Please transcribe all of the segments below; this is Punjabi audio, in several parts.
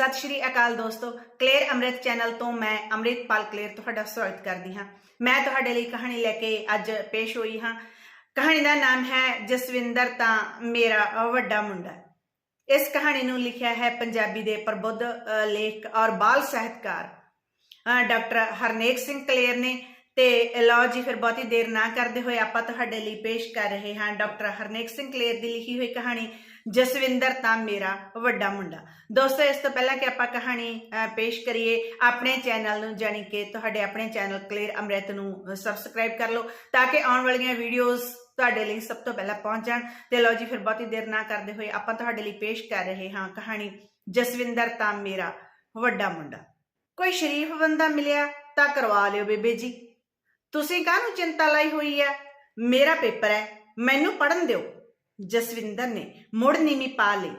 ਸਤਿ ਸ਼੍ਰੀ ਅਕਾਲ ਦੋਸਤੋ ਕਲੇਅਰ ਅੰਮ੍ਰਿਤ ਚੈਨਲ ਤੋਂ ਮੈਂ ਅੰਮ੍ਰਿਤਪਾਲ ਕਲੇਅਰ ਤੁਹਾਡਾ ਸਵਾਗਤ ਕਰਦੀ ਹਾਂ। ਮੈਂ ਤੁਹਾਡੇ ਲਈ ਕਹਾਣੀ ਲੈ ਕੇ ਅੱਜ ਪੇਸ਼ ਹੋਈ ਹਾਂ। ਕਹਾਣੀ ਦਾ ਨਾਮ ਹੈ ਜਸਵਿੰਦਰ ਤਾਂ ਮੇਰਾ ਵੱਡਾ ਮੁੰਡਾ। ਇਸ ਕਹਾਣੀ ਨੂੰ ਲਿਖਿਆ ਹੈ ਪੰਜਾਬੀ ਦੇ ਪ੍ਰਬੁੱਧ ਅ, ਲੇਖਕ ਔਰ ਬਾਲ ਸਾਹਿਤਕਾਰ ਡਾਕਟਰ ਹਰਨੇਕ ਸਿੰਘ ਕਲੇਰ ਨੇ। ਤੇ ਲਓ ਜੀ ਫਿਰ ਬਹੁਤੀ ਦੇਰ ਨਾ ਕਰਦੇ ਹੋਏ ਆਪਾਂ ਤੁਹਾਡੇ ਲਈ ਪੇਸ਼ ਕਰ ਰਹੇ ਹਾਂ ਡਾਕਟਰ ਹਰਨੇਕ ਸਿੰਘ ਕਲੇਰ ਦੀ ਲਿਖੀ ਹੋਈ ਕਹਾਣੀ। ਜਸਵਿੰਦਰ ਤਾਂ ਮੇਰਾ ਵੱਡਾ ਮੁੰਡਾ। ਦੋਸਤੋ, ਇਸ ਤੋਂ ਪਹਿਲਾਂ ਕਿ ਆਪਾਂ ਕਹਾਣੀ ਪੇਸ਼ ਕਰੀਏ ਆਪਣੇ ਚੈਨਲ ਨੂੰ, ਜਾਣੀ ਕਿ ਤੁਹਾਡੇ ਆਪਣੇ ਚੈਨਲ ਕਲੀਅਰ ਅੰਮ੍ਰਿਤ ਨੂੰ ਸਬਸਕ੍ਰਾਈਬ ਕਰ ਲਓ ਤਾਂ ਕਿ ਆਉਣ ਵਾਲੀਆਂ ਵੀਡੀਓਜ਼ ਤੁਹਾਡੇ ਲਈ ਸਭ ਤੋਂ ਪਹਿਲਾਂ ਪਹੁੰਚ ਜਾਣ। ਤੇ ਲਓ ਜੀ, ਫਿਰ ਬਹੁਤੀ ਦੇਰ ਨਾ ਕਰਦੇ ਹੋਏ ਆਪਾਂ ਤੁਹਾਡੇ ਲਈ ਪੇਸ਼ ਕਰ ਰਹੇ ਹਾਂ ਕਹਾਣੀ, ਜਸਵਿੰਦਰ ਤਾਂ ਮੇਰਾ ਵੱਡਾ ਮੁੰਡਾ। ਕੋਈ ਸ਼ਰੀਫ ਬੰਦਾ ਮਿਲਿਆ ਤਾਂ ਕਰਵਾ ਲਿਓ ਬੇਬੇ ਜੀ। ਤੁਸੀਂ ਕਾਹਨੂੰ ਚਿੰਤਾ ਲਈ ਹੋਈ ਹੈ? ਮੇਰਾ ਪੇਪਰ ਹੈ, ਮੈਨੂੰ ਪੜਨ ਦਿਓ। ਜਸਵਿੰਦਰ ਨੇ ਮੁੜ ਨੀਮੀ ਪਾ ਲਈ।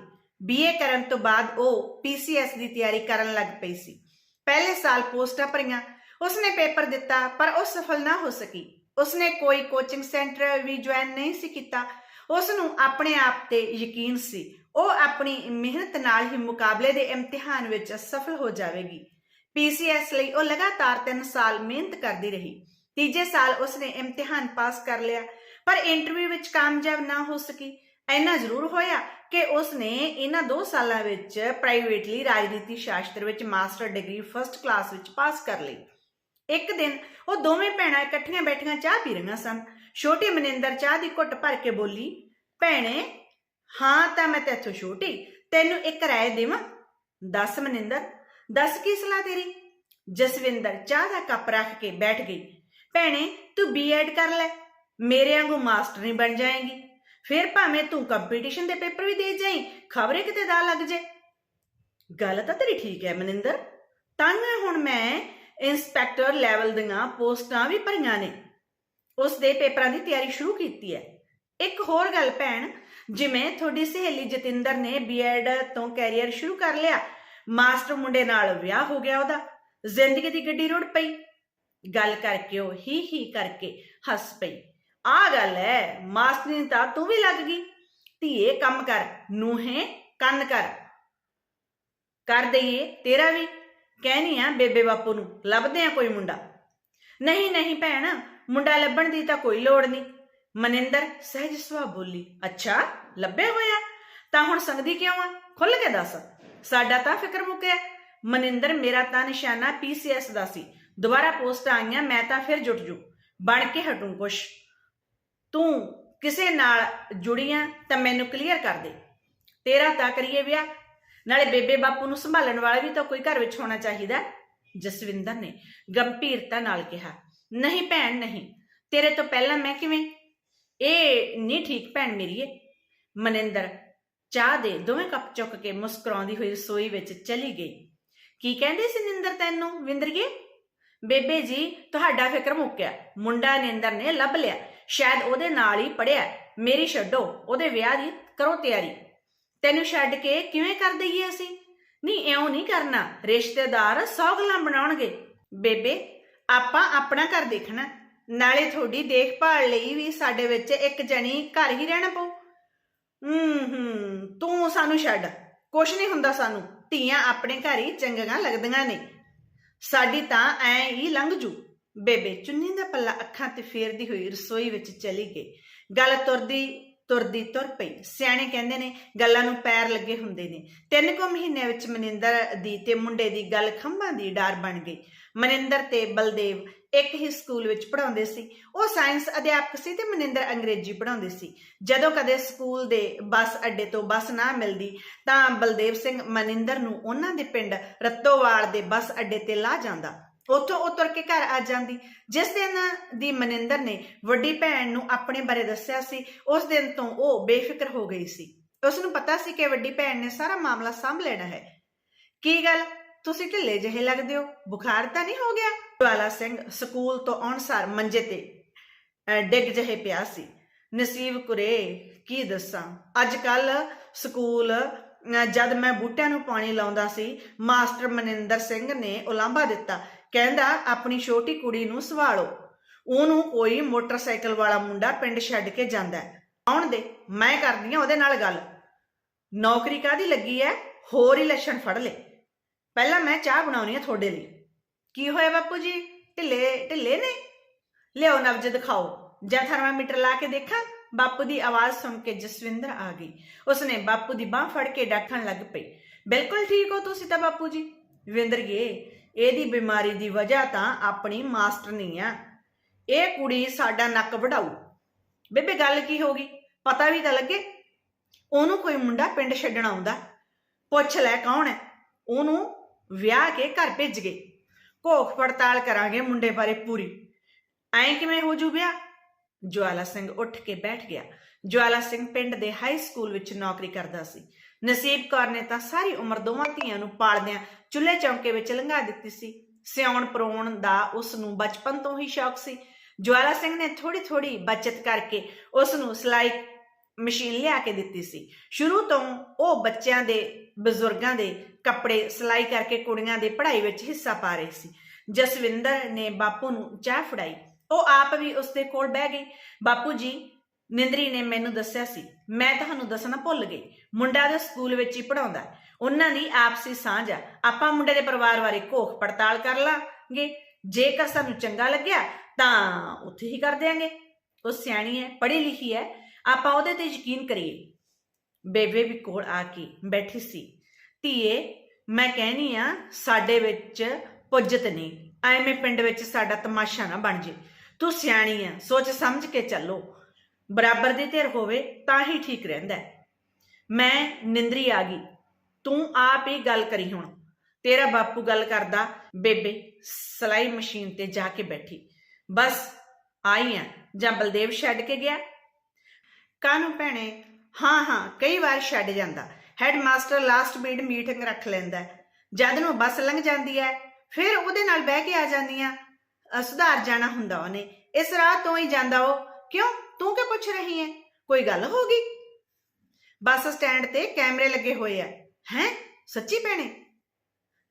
ਬੀਏ ਕਰਨ ਤੋਂ ਬਾਅਦ ਉਹ ਪੀਸੀਐਸ ਦੀ ਤਿਆਰੀ ਕਰਨ ਲੱਗ ਪਈ ਸੀ। ਪਹਿਲੇ ਸਾਲ ਪੋਸਟਾਂ ਭਰੀਆਂ, ਉਸਨੇ ਪੇਪਰ ਦਿੱਤਾ, ਪਰ ਉਹ ਸਫਲ ਨਾ ਹੋ ਸਕੀ। ਉਸਨੇ ਕੋਈ ਕੋਚਿੰਗ ਸੈਂਟਰ ਵੀ ਜੁਆਇਨ ਨਹੀਂ ਸੀ ਕੀਤਾ। ਉਸ ਨੂੰ ਆਪਣੇ ਆਪ ਤੇ ਯਕੀਨ ਸੀ, ਉਹ ਆਪਣੀ ਮਿਹਨਤ ਨਾਲ ਹੀ ਮੁਕਾਬਲੇ ਦੇ ਇਮਤਿਹਾਨ ਵਿੱਚ ਸਫਲ ਹੋ ਜਾਵੇਗੀ। ਪੀਸੀਐਸ ਲਈ ਉਹ ਲਗਾਤਾਰ 3 ਸਾਲ ਮਿਹਨਤ ਕਰਦੀ ਰਹੀ। ਤੀਜੇ ਸਾਲ ਉਸਨੇ ਇਮਤਿਹਾਨ ਪਾਸ ਕਰ ਲਿਆ। ਪਰ ਇੰਟਰਵਿਊ ਵਿੱਚ ਕਾਮਯਾਬ ਨਾ ਹੋ ਸਕੀ। ਇੰਨਾ ਜ਼ਰੂਰ ਹੋਇਆ ਕਿ ਉਸਨੇ ਇਹਨਾਂ 2 ਸਾਲਾਂ ਵਿੱਚ ਪ੍ਰਾਈਵੇਟਲੀ ਰਾਜਨੀਤੀ ਸ਼ਾਸਤਰ ਵਿੱਚ ਮਾਸਟਰ ਡਿਗਰੀ ਫਰਸਟ ਕਲਾਸ ਵਿੱਚ ਪਾਸ ਕਰ ਲਈ। ਇੱਕ ਦਿਨ ਉਹ ਦੋਵੇਂ ਭੈਣਾਂ ਇਕੱਠੀਆਂ ਬੈਠੀਆਂ ਚਾਹ ਪੀ ਰਹੀਆਂ ਸਨ। ਛੋਟੀ ਮਨਿੰਦਰ ਚਾਹ ਦੀ ਘੁੱਟ ਭਰ ਕੇ ਬੋਲੀ, ਭੈਣੇ, ਹਾਂ ਤਾਂ ਮੈਂ ਤੇਥੋਂ ਛੋਟੀ, ਤੈਨੂੰ ਇੱਕ ਰਾਏ ਦੇਵਾਂ? ਦੱਸ ਮਨਿੰਦਰ, ਦੱਸ ਕੀ ਸਲਾਹ ਤੇਰੀ? ਜਸਵਿੰਦਰ ਚਾਹ ਦਾ ਕੱਪ ਰੱਖ ਕੇ ਬੈਠ ਗਈ। ਭੈਣੇ, ਤੂੰ ਬੀਐਡ ਕਰ ਲੈ। ਮੇਰੇ ਵਾਂਗੂ ਮਾਸਟਰ ਨਹੀਂ ਬਣ ਜਾਏਗੀ। ਫਿਰ ਭਾਵੇਂ ਤੂੰ ਕੰਪੀਟੀਸ਼ਨ ਦੇ ਪੇਪਰ ਵੀ ਦੇ ਜਾਈਂ, ਖਬਰੇ ਕਿਤੇ ਦਾ ਲੱਗ ਜੇ। ਗੱਲ ਤਾਂ ਤੇਰੀ ਠੀਕ ਹੈ, ਮਨਿੰਦਰ। ਤਾਂ ਹੁਣ ਮੈਂ ਇੰਸਪੈਕਟਰ ਲੈਵਲ ਦੀਆਂ ਪੋਸਟਾਂ ਵੀ ਭਰੀਆਂ ਨੇ। ਉਸ ਦੇ ਪੇਪਰਾਂ ਦੀ ਤਿਆਰੀ ਸ਼ੁਰੂ ਕੀਤੀ ਹੈ। ਇੱਕ ਹੋਰ ਗੱਲ ਭੈਣ, ਜਿਵੇਂ ਤੁਹਾਡੀ ਸਹੇਲੀ ਜਤਿੰਦਰ ਨੇ ਬੀਐਡ ਤੋਂ ਕੈਰੀਅਰ ਸ਼ੁਰੂ ਕਰ ਲਿਆ, ਮਾਸਟਰ ਮੁੰਡੇ ਨਾਲ ਵਿਆਹ ਹੋ ਗਿਆ ਉਹਦਾ, ਜ਼ਿੰਦਗੀ ਦੀ ਗੱਡੀ ਰੁੜ ਪਈ। ਗੱਲ ਕਰਕੇ ਉਹ ਹੀ ਹੀ ਕਰਕੇ ਹੱਸ ਪਈ। ਆ ਗੱਲ ਹੈ, ਮਾਸਟਰੀ ਤਾਂ ਤੂੰ ਵੀ ਲੱਗ ਗਈ। ਧੀਏ, ਕੰਮ ਕਰ, ਨੂੰਹੇ ਕੰਨ ਕਰ। ਕਰ ਦਈਏ, ਤੇਰਾ ਵੀ। ਕਹਿਨੀ ਆ ਬੇਬੇ ਬਾਪੂ ਨੂੰ, ਲੱਭਦੇ ਆ ਕੋਈ ਮੁੰਡਾ। ਨਹੀਂ ਨਹੀਂ ਭੈਣ, ਮੁੰਡਾ ਲੱਭਣ ਦੀ ਤਾਂ ਕੋਈ ਲੋੜ ਨਹੀਂ। ਮਨਿੰਦਰ ਸਹਿਜ ਸੁਭਾਅ ਬੋਲੀ, ਅੱਛਾ, ਲੱਭਿਆ ਹੋਇਆ? ਤਾਂ ਹੁਣ ਸੰਗਦੀ ਕਿਉਂ ਆ? ਖੁੱਲ ਕੇ ਦੱਸ। ਸਾਡਾ ਤਾਂ ਫਿਕਰ ਮੁੱਕਿਆ। ਮਨਿੰਦਰ ਮੇਰਾ ਤਾਂ ਨਿਸ਼ਾਨਾ ਪੀਸੀਐਸ ਦਾ ਸੀ। ਦੁਬਾਰਾ ਪੋਸਟ ਆਈਆਂ, ਮੈਂ ਤਾਂ ਫਿਰ ਜੁਟ ਜੂ। ਬਣ ਕੇ ਹਟੂ ਕੁਛ। ਤੂੰ ਕਿਸੇ ਨਾਲ ਜੁੜੀਆਂ ਤਾਂ ਮੈਨੂੰ ਕਲੀਅਰ ਕਰ ਦੇ। ਤੇਰਾ ਤਾਂ ਕਰੀਏ ਵਿਆਹ। ਨਾਲੇ ਬੇਬੇ ਬਾਪੂ ਨੂੰ ਸੰਭਾਲਣ ਵਾਲਾ ਵੀ ਤਾਂ ਕੋਈ ਘਰ ਵਿੱਚ ਹੋਣਾ ਚਾਹੀਦਾ ਜਸਵਿੰਦਰ ਨੇ ਗੰਭੀਰਤਾ ਨਾਲ ਕਿਹਾ, ਨਹੀਂ ਭੈਣ, ਨਹੀਂ। ਤੇਰੇ ਤੋਂ ਪਹਿਲਾਂ ਮੈਂ ਕਿਵੇਂ? ਇਹ ਨਹੀਂ ਠੀਕ ਭੈਣ ਮੇਰੀਏ ਮਨਿੰਦਰ ਚਾਹ ਦੇ ਦੋਵੇਂ ਕੱਪ ਚੁੱਕ ਕੇ ਮੁਸਕਰਾਉਂਦੀ ਹੋਈ ਰਸੋਈ ਵਿੱਚ ਚਲੀ ਗਈ। ਕੀ ਕਹਿੰਦੇ ਸੀ ਨਿੰਦਰ ਤੈਨੂੰ ਵਿੰਦਰਗੇ ਬੇਬੇ ਜੀ, ਤੁਹਾਡਾ ਫਿਕਰ ਮੁੱਕਿਆ। ਮੁੰਡਾ ਨਿੰਦਰ ਨੇ ਲੱਭ ਲਿਆ। ਸ਼ਾਇਦ ਉਹਦੇ ਨਾਲ ਹੀ ਪੜਿਆ ਮੇਰੀ ਛੱਡੋ, ਉਹਦੇ ਵਿਆਹ ਦੀ ਕਰੋ ਤਿਆਰੀ। ਤੈਨੂੰ ਛੱਡ ਕੇ ਕਿਵੇਂ ਕਰ ਦਈਏ ਅਸੀਂ? ਨਹੀਂ ਐਉਂ ਨਹੀਂ ਕਰਨਾ। ਰਿਸ਼ਤੇਦਾਰ ਸੌ ਗੱਲਾਂ ਬਣਾਉਣਗੇ। ਬੇਬੇ, ਆਪਾਂ ਆਪਣਾ ਘਰ ਦੇਖਣਾ। ਨਾਲੇ ਤੁਹਾਡੀ ਦੇਖਭਾਲ ਲਈ ਵੀ ਸਾਡੇ ਵਿੱਚ ਇੱਕ ਜਣੀ ਘਰ ਹੀ ਰਹਿਣਾ ਪਊ। ਹੂੰ ਹੂੰ, ਤੂੰ ਸਾਨੂੰ ਛੱਡ। ਕੁਛ ਨਹੀਂ ਹੁੰਦਾ ਸਾਨੂੰ। ਧੀਆਂ ਆਪਣੇ ਘਰ ਹੀ ਚੰਗੀਆਂ ਲੱਗਦੀਆਂ ਨੇ। ਸਾਡੀ ਤਾਂ ਐਂ ਹੀ ਲੰਘ ਜੂ। ਬੇਬੇ ਚੁੰਨੀ ਦਾ ਪੱਲਾ ਅੱਖਾਂ ਤੇ ਫੇਰਦੀ ਹੋਈ ਰਸੋਈ ਵਿੱਚ ਚਲੀ ਗਈ। ਗੱਲ ਤੁਰਦੀ ਤੁਰਦੀ ਤੁਰ ਪਈ। ਸਿਆਣੇ ਕਹਿੰਦੇ ਨੇ, ਗੱਲਾਂ ਨੂੰ ਪੈਰ ਲੱਗੇ ਹੁੰਦੇ ਨੇ। ਤਿੰਨ ਕੁ ਮਹੀਨਿਆਂ ਵਿੱਚ ਮਨਿੰਦਰ ਦੀ ਤੇ ਮੁੰਡੇ ਦੀ ਗੱਲ ਖੰਭਾਂ ਦੀ ਡਾਰ ਬਣ ਗਈ। ਮਨਿੰਦਰ ਤੇ ਬਲਦੇਵ ਇੱਕ ਹੀ ਸਕੂਲ ਵਿੱਚ ਪੜ੍ਹਾਉਂਦੇ ਸੀ। ਉਹ ਸਾਇੰਸ ਅਧਿਆਪਕ ਸੀ ਤੇ ਮਨਿੰਦਰ ਅੰਗਰੇਜ਼ੀ ਪੜ੍ਹਾਉਂਦੇ ਸੀ। ਜਦੋਂ ਕਦੇ ਸਕੂਲ ਦੇ ਬੱਸ ਅੱਡੇ ਤੋਂ ਬੱਸ ਨਾ ਮਿਲਦੀ, ਤਾਂ ਬਲਦੇਵ ਸਿੰਘ ਮਨਿੰਦਰ ਨੂੰ ਉਹਨਾਂ ਦੇ ਪਿੰਡ ਰੱਤੋਵਾਲ ਦੇ ਬੱਸ ਅੱਡੇ ਤੇ ਲਾ ਜਾਂਦਾ। ਉੱਥੋਂ ਉਹ ਤੁਰ ਕੇ ਘਰ ਆ ਜਾਂਦੀ। ਜਿਸ ਦਿਨ ਦੀ ਮਨਿੰਦਰ ਨੇ ਵੱਡੀ ਭੈਣ ਨੂੰ ਆਪਣੇ ਬਾਰੇ ਦੱਸਿਆ ਸੀ ਉਸ ਦਿਨ ਤੋਂ ਉਹ ਬੇਫਿਕਰ ਹੋ ਗਈ ਸੀ। ਉਸ ਨੂੰ ਪਤਾ ਸੀ ਕਿ ਵੱਡੀ ਭੈਣ ਨੇ ਸਾਰਾ ਮਾਮਲਾ ਸੰਭ ਲੈਣਾ ਹੈ। ਕੀ ਗੱਲ? ਤੁਸੀਂ ਢਿੱਲੇ ਜਿਹੇ ਲੱਗਦੇ ਹੋ। ਬੁਖਾਰ ਤਾਂ ਨਹੀਂ ਹੋ ਗਿਆ? ਵਾਲਾ ਸਿੰਘ ਸਕੂਲ ਤੋਂ ਆਉਣ ਸਾਰ ਮੰਜੇ ਤੇ ਡਿੱਗ ਜਿਹੇ ਪਿਆ ਸੀ। ਨਸੀਬ ਕੁਰੇ ਕੀ ਦੱਸਾਂ? ਅੱਜ ਕੱਲ ਸਕੂਲ ਅਹ, ਜਦ ਮੈਂ ਬੂਟਿਆਂ ਨੂੰ ਪਾਣੀ ਲਾਉਂਦਾ ਸੀ ਮਾਸਟਰ ਮਨਿੰਦਰ ਸਿੰਘ ਨੇ ਉਲਾਂਭਾ ਦਿੱਤਾ। ਕਹਿੰਦਾ, ਆਪਣੀ ਛੋਟੀ ਕੁੜੀ ਨੂੰ ਸੰਭਾਲੋ। ਉਹਨੂੰ ਕੋਈ ਮੋਟਰਸਾਈਕਲ ਵਾਲਾ ਮੁੰਡਾ ਪਿੰਡ ਛੱਡ ਕੇ ਜਾਂਦਾ ਹੈ। ਆਉਣ ਦੇ, ਮੈਂ ਕਰਦੀ ਆ ਉਹਦੇ ਨਾਲ ਗੱਲ। ਨੌਕਰੀ ਕਾਦੀ ਲੱਗੀ ਐ? ਹੋਰ ਹੀ ਲੱਛਣ ਫੜ ਲੈ। ਪਹਿਲਾਂ ਮੈਂ ਚਾਹ ਬਣਾਉਣੀ ਆ ਤੁਹਾਡੇ ਲਈ। ਕੀ ਹੋਇਆ ਬਾਪੂ ਜੀ? ਢਿੱਲੇ ਢਿੱਲੇ ਨੇ? ਲਿਆਓ ਨਬਜ ਦਿਖਾਓ ਜਾਂ ਥਰਮਾਮੀਟਰ ਲਾ ਕੇ ਦੇਖਾਂ? ਬਾਪੂ ਦੀ ਆਵਾਜ਼ ਸੁਣ ਕੇ ਜਸਵਿੰਦਰ ਆ ਗਈ। ਉਸਨੇ ਬਾਪੂ ਦੀ ਬਾਹ ਫੜ ਕੇ ਡਾਕਣ ਲੱਗ ਪਈ। ਬਿਲਕੁਲ ਠੀਕ ਹੋ ਤੁਸੀਂ ਤਾਂ ਬਾਪੂ ਜੀ। ਵਿੰਦਰਗੇ ਇਹਦੀ ਬਿਮਾਰੀ ਦੀ ਵਜ੍ਹਾ ਤਾਂ ਆਪਣੀ ਮਾਸਟਰਨੀ ਆ। ਇਹ ਕੁੜੀ ਸਾਡਾ ਨੱਕ ਵਢਾਊ ਬੇਬੇ, ਗੱਲ ਕੀ ਹੋ ਗਈ? ਪਤਾ ਵੀ ਤਾਂ ਲੱਗੇ। ਉਹਨੂੰ ਕੋਈ ਮੁੰਡਾ ਪਿੰਡ ਛੱਡਣ ਆਉਂਦਾ। ਪੁੱਛ ਲੈ ਕੌਣ ਹੈ? ਉਹਨੂੰ ਵਿਆਹ ਕੇ ਘਰ ਭੇਜ ਗਏ। ਘੋਖ ਪੜਤਾਲ ਕਰਾਂਗੇ ਮੁੰਡੇ ਬਾਰੇ ਪੂਰੀ। ਐਂ ਕਿਵੇਂ ਹੋ ਜੂ ਵਿਆਹ? ਜਵਾਲਾ ਸਿੰਘ ਉੱਠ ਕੇ ਬੈਠ ਗਿਆ। ਜਵਾਲਾ ਸਿੰਘ ਪਿੰਡ ਦੇ ਹਾਈ ਸਕੂਲ ਵਿੱਚ ਨੌਕਰੀ ਕਰਦਾ ਸੀ। ਨਸੀਬ ਕੌਰ ਨੇ ਤਾਂ ਸਾਰੀ ਉਮਰ ਦੋਵਾਂ ਧੀਆਂ ਨੂੰ ਪਾਲਦਿਆਂ ਚੁੱਲ੍ਹੇ ਚੌਂਕੇ ਵਿੱਚ ਲੰਘਾ ਦਿੱਤੀ ਸੀ। ਸਿਆਉਣ ਪਰੋਣ ਦਾ ਉਸ ਨੂੰ ਬਚਪਨ ਤੋਂ ਹੀ ਸ਼ੌਕ ਸੀ। ਜਵਾਲਾ ਸਿੰਘ ਨੇ ਥੋੜੀ ਥੋੜੀ ਬਚਤ ਕਰਕੇ ਉਸ ਨੂੰ ਸਿਲਾਈ ਮਸ਼ੀਨ ਲਿਆ ਕੇ ਦਿੱਤੀ ਸੀ। ਸ਼ੁਰੂ ਤੋਂ ਉਹ ਬੱਚਿਆਂ ਦੇ, ਬਜ਼ੁਰਗਾਂ ਦੇ ਕੱਪੜੇ ਸਿਲਾਈ ਕਰਕੇ ਕੁੜੀਆਂ ਦੇ ਪੜ੍ਹਾਈ ਵਿੱਚ ਹਿੱਸਾ ਪਾ ਰਹੀ ਸੀ। ਜਸਵਿੰਦਰ ਨੇ ਬਾਪੂ ਨੂੰ ਚਾਹ ਫੜਾਈ। ਉਹ ਆਪ ਵੀ ਉਸਦੇ ਕੋਲ ਬਹਿ ਗਈ। ਬਾਪੂ ਜੀ ਨਿੰਦਰੀ ਨੇ ਮੈਨੂੰ ਦੱਸਿਆ ਸੀ, ਮੈਂ ਤੁਹਾਨੂੰ ਦੱਸਣਾ ਭੁੱਲ ਗਈ। ਮੁੰਡਾ ਦੇ ਸਕੂਲ ਵਿੱਚ ਹੀ ਪੜਾਉਂਦਾ ਉਹਨਾਂ ਦੀ ਆਪਸੀ ਸਾਂਝ ਆ। ਆਪਾਂ ਮੁੰਡੇ ਦੇ ਪਰਿਵਾਰ ਬਾਰੇ ਘੋਖ ਪੜਤਾਲ ਕਰ ਲਾਂਗੇ। ਜੇਕਰ ਸਾਨੂੰ ਚੰਗਾ ਲੱਗਿਆ, ਤਾਂ ਉੱਥੇ ਹੀ ਕਰ ਦਿਆਂਗੇ। ਉਹ ਸਿਆਣੀ ਹੈ, ਪੜ੍ਹੀ ਲਿਖੀ ਹੈ। ਆਪਾਂ ਉਹਦੇ ਤੇ ਯਕੀਨ ਕਰੀਏ। ਬੇਬੇ ਵੀ ਕੋਲ ਆ ਕੇ ਬੈਠੀ ਸੀ। ਧੀਏ, ਮੈਂ ਕਹਿਣੀ ਆ, ਸਾਡੇ ਵਿੱਚ ਪੁੱਜਤ ਨਹੀਂ। ਐਵੇਂ ਪਿੰਡ ਵਿੱਚ ਸਾਡਾ ਤਮਾਸ਼ਾ ਨਾ ਬਣ ਜੇ। ਤੂੰ ਸਿਆਣੀ ਆ, ਸੋਚ ਸਮਝ ਕੇ ਚੱਲੋ। ਬਰਾਬਰ ਦੀ ਧਿਰ ਹੋਵੇ ਤਾਂ ਹੀ ਠੀਕ ਰਹਿੰਦਾ ਮੈਂ ਨਿੰਦਰੀ ਆ ਗਈ। ਤੂੰ ਆਪ ਹੀ ਗੱਲ ਕਰੀ ਹੁਣ। ਤੇਰਾ ਬਾਪੂ ਗੱਲ ਕਰਦਾ, ਬੇਬੇ, ਸਲਾਈ ਮਸ਼ੀਨ ਤੇ ਜਾ ਕੇ ਬੈਠੀ। ਬਸ, ਆਈ ਆ। ਜਾਂ ਬਲਦੇਵ ਛੱਡ ਕੇ ਗਿਆ? ਕਾਨੂੰ ਭੈਣੇ? ਹਾਂ ਹਾਂ, ਕਈ ਵਾਰ ਛੱਡ ਜਾਂਦਾ। ਹੈਡਮਾਸਟਰ ਲਾਸਟ ਮੀਟ ਮੀਟਿੰਗ ਰੱਖ ਲੈਂਦਾ ਜਦ ਨੂੰ ਬੱਸ ਲੰਘ ਜਾਂਦੀ ਹੈ, ਫਿਰ ਉਹਦੇ ਨਾਲ ਬਹਿ ਕੇ ਆ ਜਾਂਦੀਆਂ ਸੁਧਾਰ ਜਾਣਾ ਹੁੰਦਾ ਉਹਨੇ। ਇਸ ਰਾਹ ਤੋਂ ਹੀ ਜਾਂਦਾ ਉਹ। ਕਿਉਂ? ਤੂੰ ਕਿ ਪੁੱਛ ਰਹੀ ਹੈ ਕੋਈ ਗੱਲ ਹੋ ਗਈ? ਬੱਸ ਸਟੈਂਡ ਤੇ ਕੈਮਰੇ ਲੱਗੇ ਹੋਏ ਆ। ਹੈ? ਸੱਚੀ ਭੈਣੇ?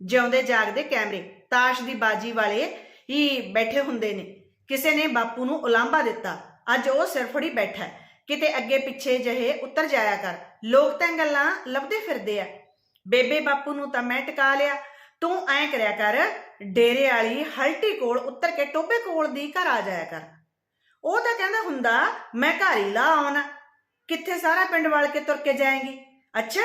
ਜਿਉਂਦੇ ਜਾਗਦੇ ਕੈਮਰੇ, ਤਾਸ਼ ਦੀ ਬਾਜੀ ਵਾਲੇ ਹੀ ਬੈਠੇ ਹੁੰਦੇ ਨੇ। ਕਿਸੇ ਨੇ ਬਾਪੂ ਨੂੰ ਉਲਾਂਭਾ ਦਿੱਤਾ। ਅੱਜ ਉਹ ਸਿਰਫੜੀ ਬੈਠਾ ਹੈ। ਕਿਤੇ ਅੱਗੇ ਪਿੱਛੇ ਜਿਹੇ ਉੱਤਰ ਜਾਇਆ ਕਰ। ਲੋਕ ਤਾਂ ਗੱਲਾਂ ਲੱਭਦੇ ਫਿਰਦੇ ਆ। ਬੇਬੇ ਬਾਪੂ ਨੂੰ ਤਾਂ ਮੈਂ ਟਿਕਾ ਲਿਆ। ਤੂੰ ਐਂ ਕਰਿਆ ਕਰ, ਡੇਰੇ ਵਾਲੀ ਹਲਟੀ ਕੋਲ ਉੱਤਰ ਕੇ ਟੋਬੇ ਕੋਲ ਦੀ ਘਰ ਆ ਜਾਇਆ ਕਰ। ਉਹ ਤਾਂ ਕਹਿੰਦਾ ਹੁੰਦਾ, ਮੈਂ ਘਰ ਹੀ ਲਾ ਆਉਣਾ। ਕਿੱਥੇ ਸਾਰਾ ਪਿੰਡ ਵਾਲ ਕੇ ਤੁਰ ਕੇ ਜਾਏਗੀ? ਅੱਛਾ,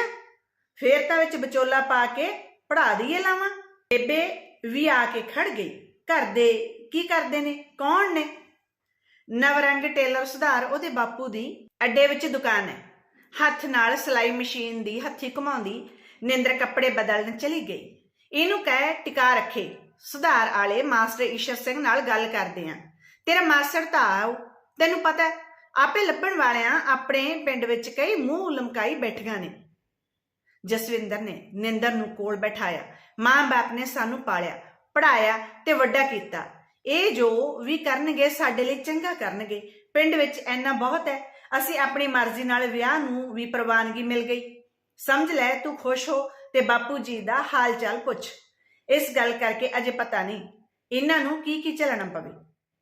ਫੇਰ ਤਾਂ ਵਿੱਚ ਵਿਚੋਲਾ ਪਾ ਕੇ ਪੜਾ ਦਈਏ ਲਾਵਾਂ। ਬੇਬੇ ਵੀ ਆ ਕੇ ਖੜ ਗਈ। ਘਰ ਦੇ ਕੀ ਕਰਦੇ ਨੇ? ਕੌਣ ਨੇ? ਨਵਰੰਗ ਟੇਲਰ ਸੁਧਾਰ ਉਹਦੇ ਬਾਪੂ ਦੀ ਅੱਡੇ ਵਿੱਚ ਦੁਕਾਨ ਹੈ। ਹੱਥ ਨਾਲ ਸਿਲਾਈ ਮਸ਼ੀਨ ਦੀ ਹੱਥੀ ਘੁਮਾਉਂਦੀ ਨਿੰਦਰ ਕੱਪੜੇ ਬਦਲਣ ਚਲੀ ਗਈ। ਇਹਨੂੰ ਕਹਿ ਟਿਕਾ ਰੱਖੇ। ਸੁਧਾਰ ਵਾਲੇ ਮਾਸਟਰ ਈਸ਼ਰ ਸਿੰਘ ਨਾਲ ਗੱਲ ਕਰਦੇ ਆ। ਤੇਰਾ ਮਾਸਟਰ ਤਾਂ ਆਉ ਤੈਨੂੰ ਪਤਾ ਆਪੇ ਲੱਭਣ ਵਾਲਿਆਂ ਆਪਣੇ ਪਿੰਡ ਵਿੱਚ ਕਈ ਮੂੰਹ ਲਮਕਾਈ ਬੈਠੀਆਂ ਨੇ। ਜਸਵਿੰਦਰ ਨੇ ਨਿੰਦਰ ਨੂੰ ਕੋਲ ਬਿਠਾਇਆ। ਮਾਂ-ਬਾਪ ਨੇ ਸਾਨੂੰ ਪਾਲਿਆ ਪੜਾਇਆ ਤੇ ਵੱਡਾ ਕੀਤਾ। ਇਹ ਜੋ ਵੀ ਕਰਨਗੇ, ਸਾਡੇ ਲਈ ਚੰਗਾ ਕਰਨਗੇ। ਪਿੰਡ ਵਿੱਚ ਐਨਾ ਬਹੁਤ ਹੈ, ਅਸੀਂ ਆਪਣੀ ਮਰਜ਼ੀ ਨਾਲ ਵਿਆਹ ਨੂੰ ਵੀ ਪ੍ਰਵਾਨਗੀ ਮਿਲ ਗਈ। ਸਮਝ ਲੈ, ਤੂੰ ਖੁਸ਼ ਹੋ ਤੇ ਬਾਪੂ ਜੀ ਦਾ ਹਾਲ ਚਾਲ ਪੁੱਛ। ਇਸ ਗੱਲ ਕਰਕੇ ਅਜੇ ਪਤਾ ਨਹੀਂ, ਇਹਨਾਂ ਨੂੰ ਕੀ ਕੀ ਚੱਲਣਾ ਪਵੇ।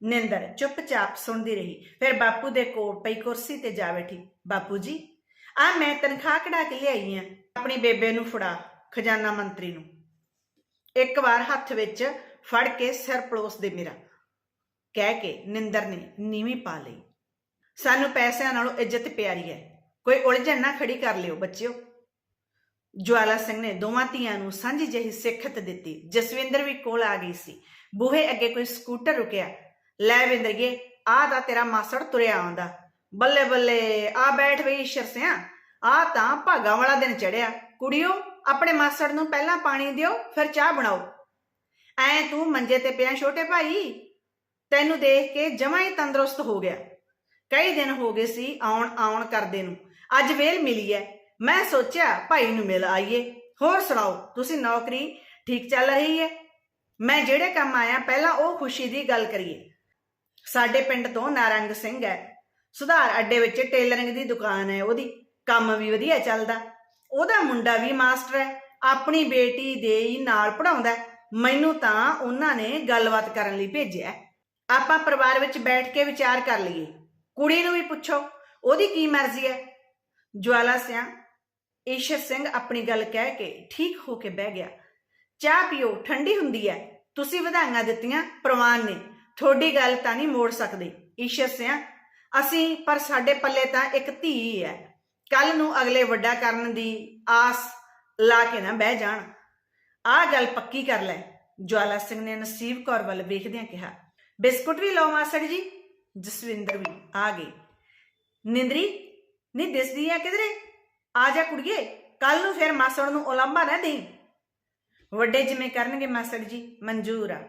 ਨਿੰਦਰ, ਚੁੱਪਚਾਪ ਸੁਣਦੀ ਰਹੀ। ਫਿਰ ਬਾਪੂ ਦੇ ਕੋਲ ਪਈ ਕੁਰਸੀ ਤੇ ਜਾ ਬੈਠੀ। ਬਾਪੂ ਜੀ, ਆ ਮੈਂ ਤਨਖਾਹ ਕਢਾ ਕੇ ਲਿਆਈ ਆ। ਆਪਣੀ ਬੇਬੇ ਨੂੰ ਫੜਾ, ਖਜ਼ਾਨਾ ਮੰਤਰੀ ਨੂੰ। ਇੱਕ ਵਾਰ ਹੱਥ ਵਿੱਚ ਫੜ ਕੇ ਸਿਰ ਪਲੋਸ ਦੇ ਮੇਰਾ। ਕਹਿ ਕੇ ਨਿੰਦਰ ਨੇ ਨੀਵੀਂ ਪਾ ਲਈ। ਸਾਨੂੰ ਪੈਸਿਆਂ ਨਾਲੋਂ ਇੱਜ਼ਤ ਪਿਆਰੀ ਹੈ। ਕੋਈ ਉਲਝਣ ਨਾ ਖੜੀ ਕਰ ਲਿਓ, ਬੱਚਿਓ। ਜਵਾਲਾ ਸਿੰਘ ਨੇ ਦੋਵਾਂ ਧੀਆਂ ਨੂੰ ਸਾਂਝੀ ਜਿਹੀ ਸਿੱਖਤ ਦਿੱਤੀ। ਜਸਵਿੰਦਰ ਵੀ ਕੋਲ ਆ ਗਈ ਸੀ। ਬੂਹੇ ਅੱਗੇ ਕੋਈ ਸਕੂਟਰ ਰੁਕਿਆ। ਲੈ ਵਿੰਦਰਗੇ ਆ ਤਾਂ ਤੇਰਾ ਮਾਸੜ ਤੁਰਿਆ ਆਉਂਦਾ। ਬੱਲੇ ਬੱਲੇ ਆ ਬੈਠ ਬਈ ਈਸ਼ਰ ਆ ਤਾਂ ਭਾਗਾ ਵਾਲਾ ਦਿਨ ਚੜਿਆ। ਕੁੜੀਓ, ਆਪਣੇ ਮਾਸੜ ਨੂੰ ਪਹਿਲਾਂ ਪਾਣੀ ਦਿਓ, ਫਿਰ ਚਾਹ ਬਣਾਓ। ਐ ਤੂੰ ਮੰਜੇ ਤੇ ਪਿਆ ਛੋਟੇ ਭਾਈ। ਤੈਨੂੰ ਦੇਖ ਕੇ ਜਮਾਂ ਹੀ ਤੰਦਰੁਸਤ ਹੋ ਗਿਆ। ਕਈ ਦਿਨ ਹੋ ਗਏ ਸੀ ਆਉਣ ਆਉਣ ਕਰਦੇ ਨੂੰ। ਅੱਜ ਵੇਲ ਮਿਲੀ ਐ। ਮੈਂ ਸੋਚਿਆ ਭਾਈ ਨੂੰ ਮਿਲ ਆਈਏ। ਹੋਰ ਸੁਣਾਓ, ਤੁਸੀਂ ਨੌਕਰੀ ਠੀਕ ਚੱਲ ਰਹੀ ਹੈ ਮੈਂ ਜਿਹੜੇ ਕੰਮ ਆਇਆ, ਪਹਿਲਾਂ ਉਹ ਖੁਸ਼ੀ ਦੀ ਗੱਲ ਕਰੀਏ। ਸਾਡੇ ਪਿੰਡ ਤੋਂ ਨਾਰੰਗ ਸਿੰਘ ਹੈ। ਸੁਧਾਰ ਅੱਡੇ ਵਿੱਚ ਟੇਲਰਿੰਗ ਦੀ ਦੁਕਾਨ ਹੈ, ਉਹਦੀ ਕੰਮ ਵੀ ਵਧੀਆ ਚੱਲਦਾ। ਉਹਦਾ ਮੁੰਡਾ ਵੀ ਮਾਸਟਰ ਹੈ, ਆਪਣੀ ਬੇਟੀ ਦੇ ਹੀ ਨਾਲ ਪੜਾਉਂਦਾ ਮੈਨੂੰ ਤਾਂ ਉਹਨਾਂ ਨੇ ਗੱਲਬਾਤ ਕਰਨ ਲਈ ਭੇਜਿਆ ਆਪਾਂ ਪਰਿਵਾਰ ਵਿੱਚ ਬੈਠ ਕੇ ਵਿਚਾਰ ਕਰ ਲਈਏ। ਕੁੜੀ ਨੂੰ ਵੀ ਪੁੱਛੋ, ਉਹਦੀ ਕੀ ਮਰਜ਼ੀ ਹੈ? ਜਵਾਲਾ ਸਿਆ, ਈਸ਼ਰ ਸਿੰਘ ਆਪਣੀ ਗੱਲ ਕਹਿ ਕੇ ਠੀਕ ਹੋ ਕੇ ਬਹਿ ਗਿਆ। ਚਾਹ ਪੀਓ, ਠੰਡੀ ਹੁੰਦੀ ਹੈ। ਤੁਸੀਂ ਵਧਾਈਆਂ ਦਿੱਤੀਆਂ, ਪ੍ਰਵਾਨ ਨੇ। ਤੁਹਾਡੀ ਗੱਲ ਤਾਂ ਨਹੀਂ ਮੋੜ ਸਕਦੇ। ਈਸ਼ਰ ਸਿਆ, ਅਸੀਂ, ਪਰ ਸਾਡੇ ਪੱਲੇ ਤਾਂ ਇੱਕ ਧੀ ਹੈ। ਕੱਲ ਨੂੰ ਅਗਲੇ ਵੱਡਾ ਕਰਨ ਦੀ ਆਸ ਲਾ ਕੇ ਨਾ ਬਹਿ ਜਾਣ। ਆਹ ਗੱਲ ਪੱਕੀ ਕਰ ਲੈ, ਜਵਾਲਾ ਸਿੰਘ ਨੇ ਨਸੀਬ ਕੌਰ ਵੱਲ ਵੇਖਦਿਆਂ ਕਿਹਾ। ਬਿਸਕੁਟ ਵੀ ਲਓ ਮਾਸੜ ਜੀ। ਜਸਵਿੰਦਰ ਵੀ ਆ ਗਏ। ਨਿੰਦਰੀ, ਨੀ ਦਿਸਦੀ ਆ ਕਿਧਰੇ? ਆ ਜਾ ਕੁੜੀਏ, ਕੱਲ ਨੂੰ ਫਿਰ ਮਾਸੜ ਨੂੰ ਉਲੰਭਾ ਨਾ ਦੇਈ। ਵੱਡੇ ਜਿਵੇਂ ਕਰਨਗੇ ਮਾਸੜ ਜੀ, ਮਨਜ਼ੂਰ ਆ।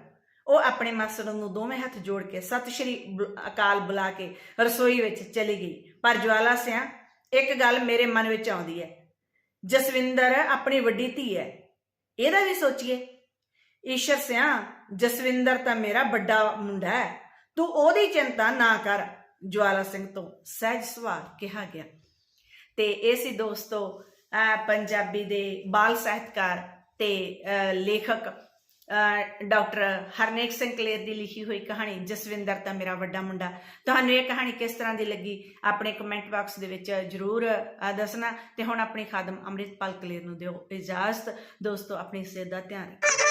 ਉਹ ਆਪਣੇ ਮਾਸੜ ਨੂੰ ਦੋਵੇਂ ਹੱਥ ਜੋੜ ਕੇ ਸਤਿ ਸ਼੍ਰੀ ਅਕਾਲ ਬੁਲਾ ਕੇ ਰਸੋਈ ਵਿੱਚ ਚਲੀ ਗਈ। ਪਰ ਜਵਾਲਾ ਸਿਆ, ਇੱਕ ਗੱਲ ਮੇਰੇ ਮਨ ਵਿੱਚ ਆਉਂਦੀ ਹੈ। ਜਸਵਿੰਦਰ ਆਪਣੀ ਵੱਡੀ ਧੀ ਹੈ। ਇਹਦਾ ਵੀ ਸੋਚੀਏ। ਈਸ਼ਰ ਸਿਆ, ਜਸਵਿੰਦਰ ਤਾਂ ਮੇਰਾ ਵੱਡਾ ਮੁੰਡਾ ਹੈ। ਤੂੰ ਉਹਦੀ ਚਿੰਤਾ ਨਾ ਕਰ, ਜਵਾਲਾ ਸਿੰਘ ਤੋਂ ਸਹਿਜ ਸਵਾਲ ਕਿਹਾ ਗਿਆ। ਤੇ ਇਹ ਸੀ ਦੋਸਤੋ, ਅਹ ਪੰਜਾਬੀ ਦੇ ਬਾਲ ਸਾਹਿਤਕਾਰ ਤੇ, ਅਹ ਲੇਖਕ ਡਾਕਟਰ ਹਰਨੇਕ ਸਿੰਘ ਕਲੇਰ ਦੀ ਲਿਖੀ ਹੋਈ ਕਹਾਣੀ ਜਸਵਿੰਦਰ ਤਾਂ ਮੇਰਾ ਵੱਡਾ ਮੁੰਡਾ। ਤੁਹਾਨੂੰ ਇਹ ਕਹਾਣੀ ਕਿਸ ਤਰ੍ਹਾਂ ਦੀ ਲੱਗੀ? ਆਪਣੇ ਕਮੈਂਟ ਬਾਕਸ ਦੇ ਵਿੱਚ ਜਰੂਰ ਦੱਸਣਾ ਤੇ ਹੁਣ ਆਪਣੀ ਖਾਦਮ ਅੰਮ੍ਰਿਤਪਾਲ ਕਲੇਰ ਨੂੰ ਦਿਓ ਇਜਾਜ਼ਤ। ਦੋਸਤੋ, ਆਪਣੀ ਸਿਹਤ ਦਾ ਧਿਆਨ ਰੱਖੋ।